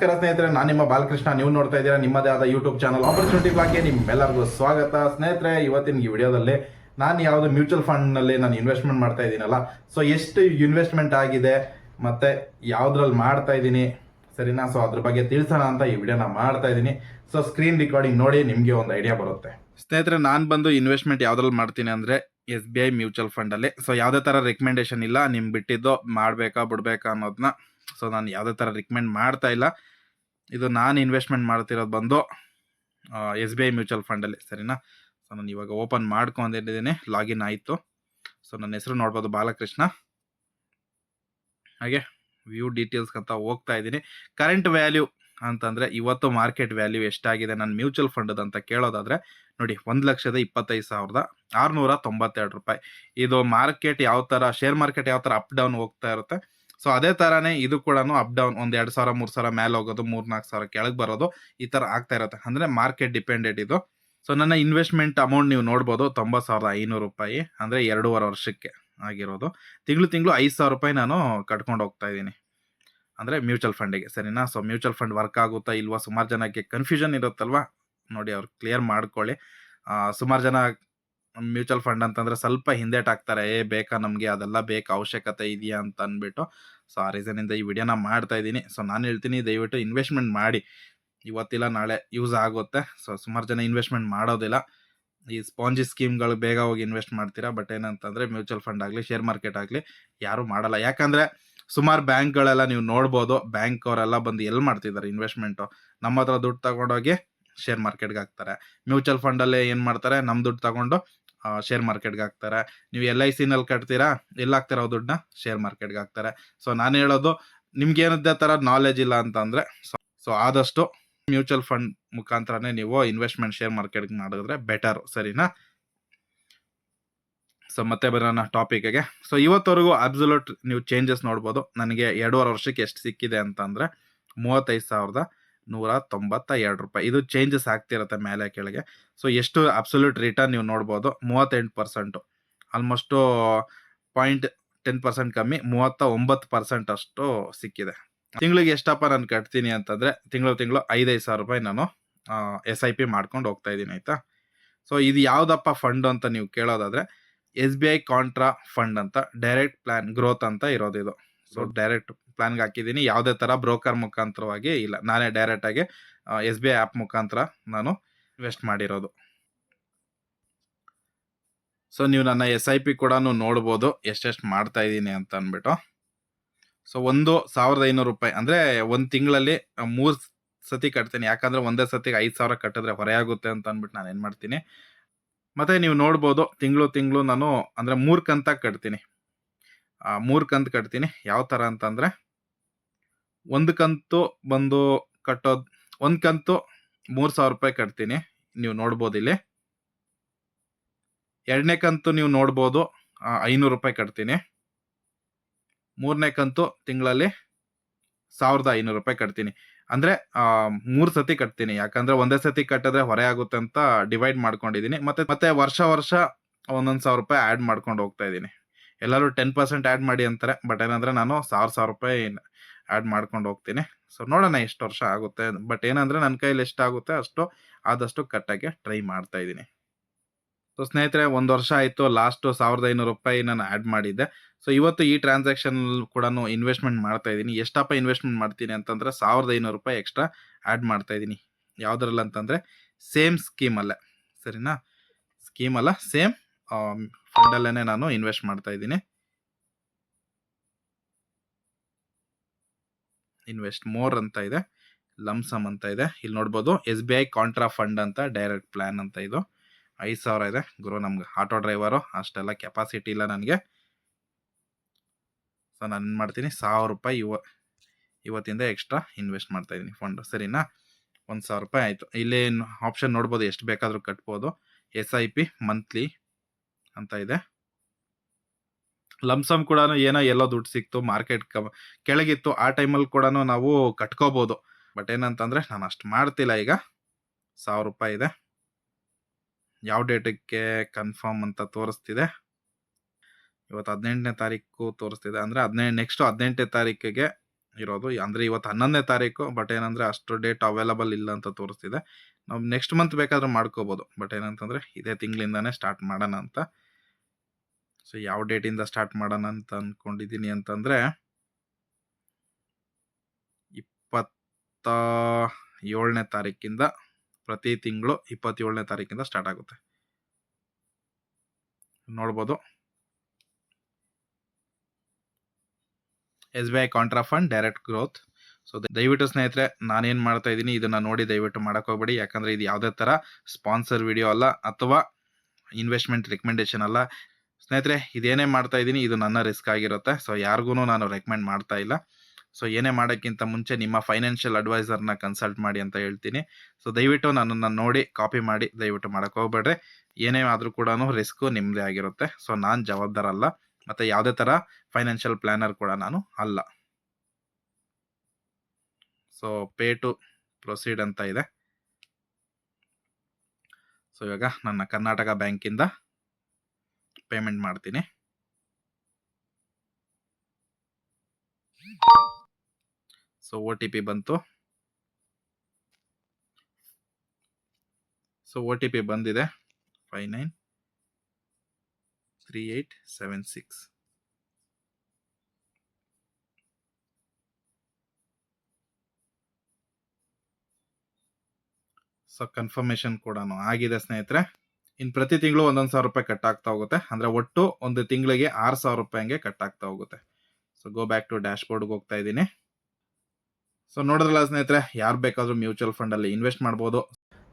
ನಮಸ್ಕಾರ ಸ್ನೇಹಿತರೆ, ನಾನು ನಿಮ್ಮ ಬಾಲಕೃಷ್ಣ. ನೀವು ನೋಡ್ತಾ ಇದ್ದೀರಾ ನಿಮ್ಮದೇ ಆದ ಯೂಟ್ಯೂಬ್ ಚಾನಲ್ ಆಪರ್ಚುನಿಟಿ ಬಗ್ಗೆ ನಿಮ್ಮೆಲ್ಲರಿಗೂ ಸ್ವಾಗತ. ಸ್ನೇಹಿತರೆ, ಇವತ್ತಿನ ಈ ವಿಡಿಯೋದಲ್ಲಿ ನಾನು ಯಾವುದು ಮ್ಯೂಚುವಲ್ ಫಂಡ್ನಲ್ಲಿ ನಾನು ಇನ್ವೆಸ್ಟ್ಮೆಂಟ್ ಮಾಡ್ತಾ ಇದ್ದೀನಲ್ಲ. ಸೊ ಎಷ್ಟು ಇನ್ವೆಸ್ಟ್ಮೆಂಟ್ ಆಗಿದೆ, ಮತ್ತೆ ಯಾವುದ್ರಲ್ಲಿ ಮಾಡ್ತಾ ಇದ್ದೀನಿ? ಸರಿನಾ? ಸೊ ಅದ್ರ ಬಗ್ಗೆ ತಿಳಿಸೋಣ ಅಂತ ಈ ವಿಡಿಯೋನ ಮಾಡ್ತಾ ಇದ್ದೀನಿ. ಸೊ ಸ್ಕ್ರೀನ್ ರೆಕಾರ್ಡಿಂಗ್ ನೋಡಿ ನಿಮಗೆ ಒಂದು ಐಡಿಯಾ ಬರುತ್ತೆ. ಸ್ನೇಹಿತರೆ, ನಾನು ಬಂದು ಇನ್ವೆಸ್ಟ್ಮೆಂಟ್ ಯಾವುದ್ರಲ್ಲಿ ಮಾಡ್ತೀನಿ ಅಂದರೆ ಎಸ್ ಬಿ ಐ ಮ್ಯೂಚುವಲ್ ಫಂಡಲ್ಲಿ. ಸೊ ಯಾವುದೇ ಥರ ರೆಕಮೆಂಡೇಶನ್ ಇಲ್ಲ. ನಿಮ್ಗೆ ಬಿಟ್ಟಿದ್ದು ಮಾಡಬೇಕಾ, ಬಿಡ್ಬೇಕಾ ಅನ್ನೋದನ್ನ ಸೊ ನಾನು ಯಾವುದೇ ಥರ ರಿಕಮೆಂಡ್ ಮಾಡ್ತಾ ಇಲ್ಲ. ಇದು ನಾನು ಇನ್ವೆಸ್ಟ್ಮೆಂಟ್ ಮಾಡ್ತಿರೋದು ಬಂದು ಎಸ್ ಬಿ ಐ ಮ್ಯೂಚುವಲ್ ಫಂಡಲ್ಲಿ ಸರಿನಾ? ಸೊ ನಾನು ಇವಾಗ ಓಪನ್ ಮಾಡ್ಕೊಂಡಿದ್ದೀನಿ ಲಾಗಿನ್ ಆಯಿತು. ಸೊ ನನ್ನ ಹೆಸರು ನೋಡ್ಬೋದು ಬಾಲಕೃಷ್ಣ. ಹಾಗೆ ವ್ಯೂ ಡೀಟೇಲ್ಸ್ ಅಂತ ಹೋಗ್ತಾ ಇದ್ದೀನಿ. ಕರೆಂಟ್ ವ್ಯಾಲ್ಯೂ ಅಂತಂದರೆ, ಇವತ್ತು ಮಾರ್ಕೆಟ್ ವ್ಯಾಲ್ಯೂ ಎಷ್ಟಾಗಿದೆ ನನ್ನ ಮ್ಯೂಚುವಲ್ ಫಂಡ್ ಅಂತ ಕೇಳೋದಾದರೆ, ನೋಡಿ, ಒಂದು ಲಕ್ಷದ ಇಪ್ಪತ್ತೈದು ಸಾವಿರದ ಆರುನೂರ ತೊಂಬತ್ತೆರಡು ರೂಪಾಯಿ. ಇದು ಮಾರ್ಕೆಟ್ ಯಾವ ಥರ ಶೇರ್ ಮಾರ್ಕೆಟ್ ಯಾವ ಥರ ಅಪ್ ಡೌನ್ ಹೋಗ್ತಾ ಇರುತ್ತೆ ಸೊ ಅದೇ ತರಾನೇ ಇದು ಕೂಡ ಅಪ್ ಡೌನ್ ಒಂದು ಎರಡು ಸಾವಿರ, ಮೂರು ಸಾವಿರ ಮೇಲೆ ಹೋಗೋದು, ಮೂರು ನಾಲ್ಕು ಸಾವಿರ ಕೆಳಗೆ ಬರೋದು, ಈ ಥರ ಆಗ್ತಾ ಇರುತ್ತೆ. ಅಂದರೆ ಮಾರ್ಕೆಟ್ ಡಿಪೆಂಡೆಡ್ ಇದು. ಸೊ ನನ್ನ ಇನ್ವೆಸ್ಟ್ಮೆಂಟ್ ಅಮೌಂಟ್ ನೀವು ನೋಡ್ಬೋದು, ತೊಂಬತ್ತು ಸಾವಿರದ ಐನೂರು ರೂಪಾಯಿ, ಅಂದರೆ ಎರಡೂವರೆ ವರ್ಷಕ್ಕೆ ಆಗಿರೋದು. ತಿಂಗಳು ತಿಂಗಳು ಐದು ಸಾವಿರ ರೂಪಾಯಿ ನಾನು ಕಟ್ಕೊಂಡು ಹೋಗ್ತಾ ಇದ್ದೀನಿ. ಅಂದರೆ ಮ್ಯೂಚುವಲ್ ಫಂಡಿಗೆ ಸರಿನಾ? ಸೊ ಮ್ಯೂಚುವಲ್ ಫಂಡ್ ವರ್ಕ್ ಆಗುತ್ತಾ ಇಲ್ವಾ? ಸುಮಾರು ಜನಕ್ಕೆ ಕನ್ಫ್ಯೂಷನ್ ಇರುತ್ತಲ್ವಾ? ನೋಡಿ, ಅವ್ರು ಕ್ಲಿಯರ್ ಮಾಡ್ಕೊಳ್ಳಿ. ಸುಮಾರು ಜನ ಮ್ಯೂಚುವಲ್ ಫಂಡ್ ಅಂತಂದರೆ ಸ್ವಲ್ಪ ಹಿಂದೇಟ್ ಹಾಕ್ತಾರೆ, ಏ, ಬೇಕಾ ನಮಗೆ? ಅದೆಲ್ಲ ಬೇಕು, ಅವಶ್ಯಕತೆ ಇದೆಯಾ? ಅಂತ ಅಂದ್ಬಿಟ್ಟು, ಸೊ ಆ ರೀಸನಿಂದ ಈ ವಿಡಿಯೋನ ಮಾಡ್ತಾ ಇದ್ದೀನಿ. ಸೊ ನಾನು ಹೇಳ್ತೀನಿ, ದಯವಿಟ್ಟು ಇನ್ವೆಸ್ಟ್ಮೆಂಟ್ ಮಾಡಿ. ಇವತ್ತಿಲ್ಲ, ನಾಳೆ ಯೂಸ್ ಆಗುತ್ತೆ. ಸೊ ಸುಮಾರು ಜನ ಇನ್ವೆಸ್ಟ್ಮೆಂಟ್ ಮಾಡೋದಿಲ್ಲ. ಈ ಸ್ಪಾಂಜಿ ಸ್ಕೀಮ್ಗಳು ಬೇಗ ಹೋಗಿ ಇನ್ವೆಸ್ಟ್ ಮಾಡ್ತೀರಾ? ಬಟ್ ಏನಂತಂದರೆ ಮ್ಯೂಚುವಲ್ ಫಂಡ್ ಆಗಲಿ, ಶೇರ್ ಮಾರ್ಕೆಟ್ ಆಗಲಿ, ಯಾರೂ ಮಾಡಲ್ಲ. ಯಾಕಂದರೆ ಸುಮಾರು ಬ್ಯಾಂಕ್ಗಳೆಲ್ಲ ನೀವು ನೋಡ್ಬೋದು ಬ್ಯಾಂಕ್ ಅವರೆಲ್ಲ ಬಂದು ಎಲ್ಲಿ ಮಾಡ್ತಿದ್ದಾರೆ ಇನ್ವೆಸ್ಟ್ಮೆಂಟು? ನಮ್ಮ ಹತ್ರ ದುಡ್ಡು ತಗೊಂಡೋಗಿ ಶೇರ್ ಮಾರ್ಕೆಟ್ಗೆ ಹಾಕ್ತಾರೆ. ಮ್ಯೂಚುವಲ್ ಫಂಡಲ್ಲೇ ಏನು ಮಾಡ್ತಾರೆ? ನಮ್ಮ ದುಡ್ಡು ತಗೊಂಡು ಶೇರ್ ಮಾರ್ಕೆಟ್ಗೆ ಹಾಕ್ತಾರೆ. ನೀವು ಎಲ್ ಐ ಸಿನಲ್ಲಿ ಕಟ್ತೀರಾ? ಎಲ್ಲಿ ಹಾಕ್ತೀರಾ ದುಡ್ಡನ್ನ? ಶೇರ್ ಮಾರ್ಕೆಟ್ಗೆ ಹಾಕ್ತಾರೆ. ಸೊ ನಾನು ಹೇಳೋದು ನಿಮ್ಗೆ ಏನದೇ ಥರ ನಾಲೆಜ್ ಇಲ್ಲ ಅಂತಂದರೆ ಸೊ ಆದಷ್ಟು ಮ್ಯೂಚುವಲ್ ಫಂಡ್ ಮುಖಾಂತರನೇ ನೀವು ಇನ್ವೆಸ್ಟ್ಮೆಂಟ್ ಶೇರ್ ಮಾರ್ಕೆಟ್ಗೆ ಮಾಡಿದ್ರೆ ಬೆಟರ್ ಸರಿನಾ? ಸೊ ಮತ್ತೆ ಬರೋಣ ಟಾಪಿಕ್ಗೆ ಸೊ ಇವತ್ತವರೆಗೂ ಅಬ್ಸಲ್ಯೂಟ್ ನೀವು ಚೇಂಜಸ್ ನೋಡ್ಬೋದು. ನನಗೆ ಎರಡೂವರೆ ವರ್ಷಕ್ಕೆ ಎಷ್ಟು ಸಿಕ್ಕಿದೆ ಅಂತಂದರೆ ಮೂವತ್ತೈದು ಸಾವಿರದ ನೂರ ತೊಂಬತ್ತ ಎರಡು ರೂಪಾಯಿ. ಇದು ಚೇಂಜಸ್ ಆಗ್ತಿರುತ್ತೆ ಮೇಲೆ ಕೆಳಗೆ. ಸೊ ಎಷ್ಟು ಅಬ್ಸಲ್ಯೂಟ್ ರಿಟರ್ನ್ ನೀವು ನೋಡ್ಬೋದು? ಮೂವತ್ತೆಂಟು percent almost point ten percent ಕಮ್ಮಿ ಮೂವತ್ತ ಒಂಬತ್ತು ಪರ್ಸೆಂಟ್ ಅಷ್ಟು ಸಿಕ್ಕಿದೆ. ತಿಂಗಳಿಗೆ ಎಷ್ಟಪ್ಪ ನಾನು ಕಟ್ತೀನಿ ಅಂತಂದರೆ ತಿಂಗಳು ತಿಂಗಳು ಐದೈದು ಸಾವಿರ ರೂಪಾಯಿ ನಾನು ಎಸ್ ಐ ಪಿ ಮಾಡ್ಕೊಂಡು ಹೋಗ್ತಾ ಇದ್ದೀನಿ ಆಯಿತಾ? ಸೊ ಇದು ಯಾವುದಪ್ಪ ಫಂಡ್ ಅಂತ ನೀವು ಕೇಳೋದಾದರೆ S B I contra fund ಅಂತ ಡೈರೆಕ್ಟ್ ಪ್ಲ್ಯಾನ್ ಗ್ರೋತ್ ಅಂತ ಇರೋದು ಇದು ಸೊ ಡೈರೆಕ್ಟ್ ಪ್ಲಾನ್ಗೆ ಹಾಕಿದ್ದೀನಿ. ಯಾವುದೇ ಥರ ಬ್ರೋಕರ್ ಮುಖಾಂತರವಾಗಿ ಇಲ್ಲ. ನಾನೇ ಡೈರೆಕ್ಟಾಗಿ ಎಸ್ ಬಿ ಐ ಆ್ಯಪ್ ಮುಖಾಂತರ ನಾನು ಇನ್ವೆಸ್ಟ್ ಮಾಡಿರೋದು. ಸೊ ನೀವು ನನ್ನ ಎಸ್ ಐ ಪಿ ಕೂಡ ನೋಡ್ಬೋದು. ಎಷ್ಟೆಷ್ಟು ಮಾಡ್ತಾ ಇದ್ದೀನಿ ಅಂತ ಅಂದ್ಬಿಟ್ಟು. ಸೊ ಒಂದು ಸಾವಿರದ ಐನೂರು ರೂಪಾಯಿ ಅಂದರೆ ಒಂದು ತಿಂಗಳಲ್ಲಿ ಮೂರು ಸತಿ ಕಟ್ತೀನಿ. ಯಾಕಂದರೆ ಒಂದೇ ಸತಿಗೆ ಐದು ಸಾವಿರ ಕಟ್ಟಿದ್ರೆ ಹೊರೆಯಾಗುತ್ತೆ ಅಂತ ಅಂದ್ಬಿಟ್ಟು ನಾನು ಏನು ಮಾಡ್ತೀನಿ. ಮತ್ತು ನೀವು ನೋಡ್ಬೋದು, ತಿಂಗಳು ತಿಂಗಳು ನಾನು ಅಂದರೆ ಮೂರು ಕಂತಾಗಿ ಕಟ್ತೀನಿ. ಮೂರು ಕಂತು ಕಟ್ತೀನಿ. ಯಾವ ಥರ ಅಂತಂದರೆ ಒಂದು ಕಂತು ಬಂದು ಕಟ್ಟೋದು, ಒಂದು ಕಂತು ಮೂರು ಸಾವಿರ ರೂಪಾಯಿ ಕಟ್ತೀನಿ. ನೀವು ನೋಡ್ಬೋದು ಇಲ್ಲಿ. ಎರಡನೇ ಕಂತು ನೀವು ನೋಡ್ಬೋದು ಐನೂರು ರೂಪಾಯಿ ಕಟ್ತೀನಿ. ಮೂರನೇ ಕಂತು ತಿಂಗಳಲ್ಲಿ ಸಾವಿರದ ಐನೂರು ರೂಪಾಯಿ ಕಟ್ತೀನಿ. ಅಂದರೆ ಮೂರು ಸತಿ ಕಟ್ತೀನಿ. ಯಾಕಂದರೆ ಒಂದೇ ಸತಿ ಕಟ್ಟಿದ್ರೆ ಹೊರೆ ಆಗುತ್ತೆ ಅಂತ ಡಿವೈಡ್ ಮಾಡ್ಕೊಂಡಿದ್ದೀನಿ ಮತ್ತೆ ಮತ್ತೆ ವರ್ಷ ವರ್ಷ ಒಂದೊಂದು ಸಾವಿರ ರೂಪಾಯಿ ಆ್ಯಡ್ ಮಾಡ್ಕೊಂಡು ಹೋಗ್ತಾ ಇದ್ದೀನಿ ಎಲ್ಲರೂ ಟೆನ್ ಪರ್ಸೆಂಟ್ ಆ್ಯಡ್ ಮಾಡಿ ಅಂತಾರೆ. ಬಟ್ ಏನಂದರೆ ನಾನು ಸಾವಿರ ಸಾವಿರ ರೂಪಾಯಿ ಆ್ಯಡ್ ಮಾಡ್ಕೊಂಡು ಹೋಗ್ತೀನಿ. ಸೊ ನೋಡೋಣ ಎಷ್ಟು ವರ್ಷ ಆಗುತ್ತೆ. ಬಟ್ ಏನಂದರೆ ನನ್ನ ಕೈಯಲ್ಲಿ ಎಷ್ಟಾಗುತ್ತೆ ಅಷ್ಟು, ಆದಷ್ಟು ಕಟ್ಟೋಕ್ಕೆ ಟ್ರೈ ಮಾಡ್ತಾ ಇದ್ದೀನಿ. ಸೊ ಸ್ನೇಹಿತರೆ, ಒಂದು ವರ್ಷ ಆಯಿತು. ಲಾಸ್ಟು ಸಾವಿರದ ಐನೂರು ರೂಪಾಯಿ ನಾನು ಆ್ಯಡ್ ಮಾಡಿದ್ದೆ. ಸೊ ಇವತ್ತು ಈ ಟ್ರಾನ್ಸಾಕ್ಷನ್ ಕೂಡ ಇನ್ವೆಸ್ಟ್ಮೆಂಟ್ ಮಾಡ್ತಾ ಇದ್ದೀನಿ. ಎಷ್ಟಪ್ಪ ಇನ್ವೆಸ್ಟ್ಮೆಂಟ್ ಮಾಡ್ತೀನಿ ಅಂತಂದರೆ ಸಾವಿರದ ಐನೂರು ರೂಪಾಯಿ ಎಕ್ಸ್ಟ್ರಾ ಆ್ಯಡ್ ಮಾಡ್ತಾ ಇದ್ದೀನಿ. ಯಾವುದ್ರಲ್ಲಿ ಅಂತಂದರೆ ಸೇಮ್ ಸ್ಕೀಮಲ್ಲೇ ಸರಿನಾ? ಸ್ಕೀಮಲ್ಲ ಸೇಮ್ ಫಂಡಲ್ಲೇ ನಾನು ಇನ್ವೆಸ್ಟ್ ಮಾಡ್ತಾ ಇದ್ದೀನಿ. ಇನ್ವೆಸ್ಟ್ ಮೋರ್ ಅಂತ ಇದೆ ಲಮ್ಸಮ್ ಅಂತ ಇದೆ. ಇಲ್ಲಿ ನೋಡ್ಬೋದು S B I contra fund ಅಂತ ಡೈರೆಕ್ಟ್ ಪ್ಲ್ಯಾನ್ ಅಂತ ಇದು. ಐದು ಸಾವಿರ ಇದೆ. ಗುರು, ನಮ್ಗೆ ಆಟೋ ಡ್ರೈವರು, ಅಷ್ಟೆಲ್ಲ ಕೆಪಾಸಿಟಿ ಇಲ್ಲ ನನಗೆ. ಸೊ ನಾನು ಏನು ಮಾಡ್ತೀನಿ. ಸಾವಿರ ರೂಪಾಯಿ ಇವ, ಇವತ್ತಿಂದ ಎಕ್ಸ್ಟ್ರಾ ಇನ್ವೆಸ್ಟ್ ಮಾಡ್ತಾ ಇದ್ದೀನಿ ಫಂಡ್ ಸರಿನಾ? ಒಂದು ಸಾವಿರ ರೂಪಾಯಿ ಆಯಿತು. ಇಲ್ಲಿ ಆಪ್ಷನ್ ನೋಡ್ಬೋದು, ಎಷ್ಟು ಬೇಕಾದರೂ ಕಟ್ಬೋದು. ಎಸ್ ಐ ಪಿ ಮಂತ್ಲಿ ಅಂತ ಇದೆ. ಲಮ್ಸಮ್ ಕೂಡ ಏನೋ ಎಲ್ಲೋ ದುಡ್ಡು ಸಿಕ್ತು ಮಾರ್ಕೆಟ್ ಕೆಳಗಿತ್ತು, ಆ ಟೈಮಲ್ಲಿ ಕೂಡ ನಾವು ಕಟ್ಕೋಬೋದು. ಬಟ್ ಏನಂತಂದರೆ ನಾನು ಅಷ್ಟು ಮಾಡ್ತಿಲ್ಲ ಈಗ. ಸಾವಿರ ರೂಪಾಯಿ ಇದೆ. ಯಾವ ಡೇಟಕ್ಕೆ ಕನ್ಫರ್ಮ್ ಅಂತ ತೋರಿಸ್ತಿದೆ. ಇವತ್ತು ಹದಿನೆಂಟನೇ ತಾರೀಕು ತೋರಿಸ್ತಿದೆ. ಅಂದರೆ ಹದಿನೆಂಟು ನೆಕ್ಸ್ಟು ಹದಿನೆಂಟನೇ ತಾರೀಕಿಗೆ ಇರೋದು. ಅಂದರೆ ಇವತ್ತು ಹನ್ನೊಂದನೇ ತಾರೀಕು ಬಟ್ ಏನಂದರೆ ಅಷ್ಟು ಡೇಟ್ ಅವೈಲಬಲ್ ಇಲ್ಲ ಅಂತ ತೋರಿಸ್ತಿದೆ. ನಾವು ನೆಕ್ಸ್ಟ್ ಮಂತ್ ಬೇಕಾದ್ರೆ ಮಾಡ್ಕೋಬೋದು. ಬಟ್ ಏನಂತಂದರೆ ಇದೇ ತಿಂಗಳಿಂದಾನೇ ಸ್ಟಾರ್ಟ್ ಮಾಡೋಣ ಅಂತ ಸೊ, ಯಾವ ಡೇಟಿಂದ ಸ್ಟಾರ್ಟ್ ಮಾಡೋಣ ಅಂತ ಅಂದ್ಕೊಂಡಿದ್ದೀನಿ ಅಂತಂದರೆ, ಇಪ್ಪತ್ತ ಏಳನೇ ತಾರೀಕಿಂದ ಪ್ರತಿ ತಿಂಗಳು ಇಪ್ಪತ್ತೇಳನೇ ತಾರೀಕಿಂದ ಸ್ಟಾರ್ಟ್ ಆಗುತ್ತೆ. ನೋಡ್ಬೋದು. S B I contra fund direct growth. So, ದಯವಿಟ್ಟು ಸ್ನೇಹಿತರೆ, ನಾನೇನು ಮಾಡ್ತಾ ಇದ್ದೀನಿ, ಇದನ್ನ ನೋಡಿ ದಯವಿಟ್ಟು ಮಾಡಕ್ ಹೋಗ್ಬೇಡಿ. ಯಾಕಂದ್ರೆ ಇದು ಯಾವುದೇ ಥರ ಸ್ಪಾನ್ಸರ್ ವಿಡಿಯೋ ಅಲ್ಲ, ಅಥವಾ ಇನ್ವೆಸ್ಟ್ಮೆಂಟ್ ರೆಕಮೆಂಡೇಶನ್ ಅಲ್ಲ ಸ್ನೇಹಿತರೆ, ಇದೇನೇ ಮಾಡ್ತಾ ಇದ್ದೀನಿ, ಇದು ನನ್ನ ರಿಸ್ಕ್ ಆಗಿರುತ್ತೆ. ಸೊ ಯಾರಿಗೂ ನಾನು ರೆಕಮೆಂಡ್ ಮಾಡ್ತಾ ಇಲ್ಲ. ಸೊ, ಏನೇ ಮಾಡೋಕ್ಕಿಂತ ಮುಂಚೆ ನಿಮ್ಮ ಫೈನಾನ್ಷಿಯಲ್ ಅಡ್ವೈಸರ್ನ ಕನ್ಸಲ್ಟ್ ಮಾಡಿ ಅಂತ ಹೇಳ್ತೀನಿ. ಸೊ, ದಯವಿಟ್ಟು ನನ್ನನ್ನು ನೋಡಿ ಕಾಪಿ ಮಾಡಿ, ದಯವಿಟ್ಟು ಮಾಡಕ್ಕೆ ಹೋಗ್ಬೇಡ್ರಿ. ಏನೇ ಆದರೂ ಕೂಡ ರಿಸ್ಕು ನಿಮ್ಮದೇ ಆಗಿರುತ್ತೆ. ಸೊ, ನಾನು ಜವಾಬ್ದಾರಲ್ಲ. ಮತ್ತು ಯಾವುದೇ ಥರ ಫೈನಾನ್ಷಿಯಲ್ ಪ್ಲ್ಯಾನರ್ ಕೂಡ ನಾನು ಅಲ್ಲ. ಸೊ, ಪೇ ಟು ಪ್ರೊಸೀಡ್ ಅಂತ ಇದೆ. ಸೊ, ಇವಾಗ ನನ್ನ ಕರ್ನಾಟಕ ಬ್ಯಾಂಕಿಂದ ಪೇಮೆಂಟ್ ಮಾಡ್ತೀನಿ. ಸೊ ಒ ಟಿ ಪಿ ಬಂತು. ಸೊ ಒ ಟಿ ಪಿ ಬಂದಿದೆ. Five nine three eight seven six so confirmation ಕೂಡ ಆಗಿದೆ ಸ್ನೇಹಿತರೆ. ಇನ್ನು ಪ್ರತಿ ತಿಂಗಳು ಒಂದೊಂದು ಸಾವಿರ ರೂಪಾಯಿ ಕಟ್ ಆಗ್ತಾ ಹೋಗುತ್ತೆ. ಅಂದರೆ ಒಟ್ಟು ಒಂದು ತಿಂಗಳಿಗೆ ಆರು ಸಾವಿರ ರೂಪಾಯಿ ಹಂಗೆ ಕಟ್ ಆಗ್ತಾ ಹೋಗುತ್ತೆ. ಸೊ ಗೋ ಬ್ಯಾಕ್ ಟು ಡ್ಯಾಶ್ ಬೋರ್ಡ್ಗೆ ಹೋಗ್ತಾ ಇದ್ದೀನಿ. ಸೊ ನೋಡಿದ್ರಲ್ಲ ಸ್ನೇಹಿತರೆ, ಯಾರು ಬೇಕಾದರೂ ಮ್ಯೂಚುವಲ್ ಫಂಡಲ್ಲಿ ಇನ್ವೆಸ್ಟ್ ಮಾಡ್ಬೋದು.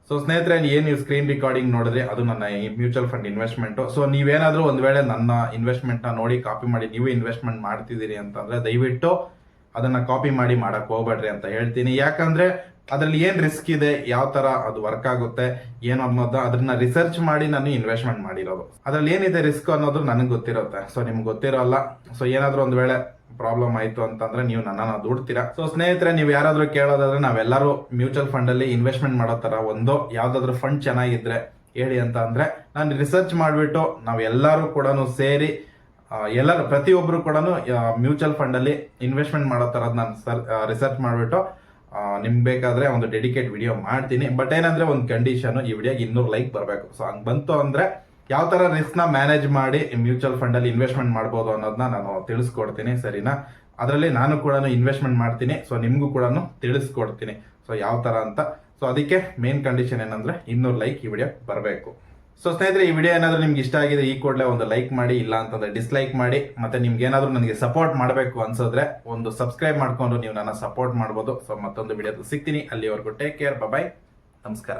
ಸೊ ಸ್ನೇಹಿತರೆ, ಏನು ನೀವು ಸ್ಕ್ರೀನ್ ರೆಕಾರ್ಡಿಂಗ್ ನೋಡಿದ್ರೆ? ಅದು ನನ್ನ ಮ್ಯೂಚುವಲ್ ಫಂಡ್ ಇನ್ವೆಸ್ಟ್ಮೆಂಟು ಸೊ ನೀವೇನಾದರೂ ಒಂದು ವೇಳೆ ನನ್ನ ಇನ್ವೆಸ್ಟ್ಮೆಂಟ್ನ ನೋಡಿ ಕಾಪಿ ಮಾಡಿ, ನೀವು ಇನ್ವೆಸ್ಟ್ಮೆಂಟ್ ಮಾಡ್ತಿದ್ದೀರಿ ಅಂತಂದರೆ ದಯವಿಟ್ಟು ಅದನ್ನ ಕಾಪಿ ಮಾಡಿ ಮಾಡಕ್ ಹೋಗ್ಬೇಡ್ರಿ ಅಂತ ಹೇಳ್ತೀನಿ. ಯಾಕಂದ್ರೆ ಅದ್ರಲ್ಲಿ ಏನ್ ರಿಸ್ಕ್ ಇದೆ, ಯಾವ ತರ ಅದು ವರ್ಕ್ ಆಗುತ್ತೆ, ಏನು ಅನ್ನೋದು ಅದನ್ನ ರಿಸರ್ಚ್ ಮಾಡಿ ನಾನು ಇನ್ವೆಸ್ಟ್ಮೆಂಟ್ ಮಾಡಿರೋದು. ಅದ್ರಲ್ಲಿ ಏನಿದೆ ರಿಸ್ಕ್ ಅನ್ನೋದು ನನಗೆ ಗೊತ್ತಿರುತ್ತೆ. ಸೊ ನಿಮ್ಗೆ ಗೊತ್ತಿರೋಲ್ಲ ಸೊ ಏನಾದರೂ ಒಂದ್ ವೇಳೆ ಪ್ರಾಬ್ಲಮ್ ಆಯ್ತು ಅಂತಂದ್ರೆ ನೀವು ನನ್ನನ್ನ ದುಡ್ತೀರಾ? ಸೊ ಸ್ನೇಹಿತರೆ, ನೀವು ಯಾರಾದರೂ ಕೇಳೋದಾದ್ರೆ ನಾವೆಲ್ಲರೂ ಮ್ಯೂಚುವಲ್ ಫಂಡ್ ಅಲ್ಲಿ ಇನ್ವೆಸ್ಟ್ಮೆಂಟ್ ಮಾಡೋ ತರ ಒಂದು ಯಾವ್ದಾದ್ರು ಫಂಡ್ ಚೆನ್ನಾಗಿದ್ರೆ ಹೇಳಿ ಅಂತ ಅಂದ್ರೆ ನಾನು ರಿಸರ್ಚ್ ಮಾಡಿಬಿಟ್ಟು ನಾವೆಲ್ಲರೂ ಕೂಡ ಸೇರಿ ಎಲ್ಲರೂ ಪ್ರತಿಯೊಬ್ಬರು ಕೂಡ ಮ್ಯೂಚುವಲ್ ಫಂಡ್ ಅಲ್ಲಿ ಇನ್ವೆಸ್ಟ್ಮೆಂಟ್ ಮಾಡೋ ತರದ್ ನಾನು ಸರ್ ರಿಸರ್ಚ್ ಮಾಡಿಬಿಟ್ಟು ನಿಮ್ಗೆ ಬೇಕಾದ್ರೆ ಒಂದು ಡೆಡಿಕೇಟ್ ವಿಡಿಯೋ ಮಾಡ್ತೀನಿ. ಬಟ್ ಏನಂದ್ರೆ ಒಂದು ಕಂಡೀಷನ್ ಈ ವಿಡಿಯೋಗೆ ಇನ್ನೂರು ಲೈಕ್ ಬರಬೇಕು. ಸೊ ಹಂಗೆ ಬಂತು ಅಂದ್ರೆ ಯಾವ ಥರ ರಿಸ್ಕ್ನ ಮ್ಯಾನೇಜ್ ಮಾಡಿ ಮ್ಯೂಚುವಲ್ ಫಂಡ್ ಅಲ್ಲಿ ಇನ್ವೆಸ್ಟ್ಮೆಂಟ್ ಮಾಡ್ಬೋದು ಅನ್ನೋದನ್ನ ನಾನು ತಿಳಿಸ್ಕೊಡ್ತೀನಿ, ಸರಿನಾ? ಅದರಲ್ಲಿ ನಾನು ಕೂಡ ಇನ್ವೆಸ್ಟ್ಮೆಂಟ್ ಮಾಡ್ತೀನಿ ಸೊ ನಿಮಗೂ ಕೂಡ ತಿಳಿಸ್ಕೊಡ್ತೀನಿ. ಸೊ ಯಾವ ತರ ಅಂತ. ಸೊ ಅದಕ್ಕೆ ಮೇನ್ ಕಂಡೀಷನ್ ಏನಂದ್ರೆ ಇನ್ನೂರು ಲೈಕ್ ಈ ವಿಡಿಯೋ ಬರಬೇಕು. ಸೊ ಸ್ನೇಹಿತರೆ, ಈ ವಿಡಿಯೋ ಏನಾದರೂ ನಿಮ್ಗೆ ಇಷ್ಟ ಆಗಿದೆ ಈ ಕೂಡಲೇ ಒಂದು ಲೈಕ್ ಮಾಡಿ, ಇಲ್ಲ ಅಂತಂದ್ರೆ ಡಿಸ್ಲೈಕ್ ಮಾಡಿ, ಮತ್ತೆ ನಿಮ್ಗೆ ಏನಾದರೂ ನನಗೆ ಸಪೋರ್ಟ್ ಮಾಡಬೇಕು ಅನ್ಸಿದ್ರೆ ಒಂದು ಸಬ್ಸ್ಕ್ರೈಬ್ ಮಾಡ್ಕೊಂಡು ನೀವು ನನ್ನ ಸಪೋರ್ಟ್ ಮಾಡ್ಬೋದು. ಸೊ ಮತ್ತೊಂದು ವಿಡಿಯೋದಲ್ಲಿ ಸಿಗ್ತೀನಿ. ಅಲ್ಲಿವರೆಗೂ ಟೇಕ್ ಕೇರ್ ಬಾಯ್ ನಮಸ್ಕಾರ.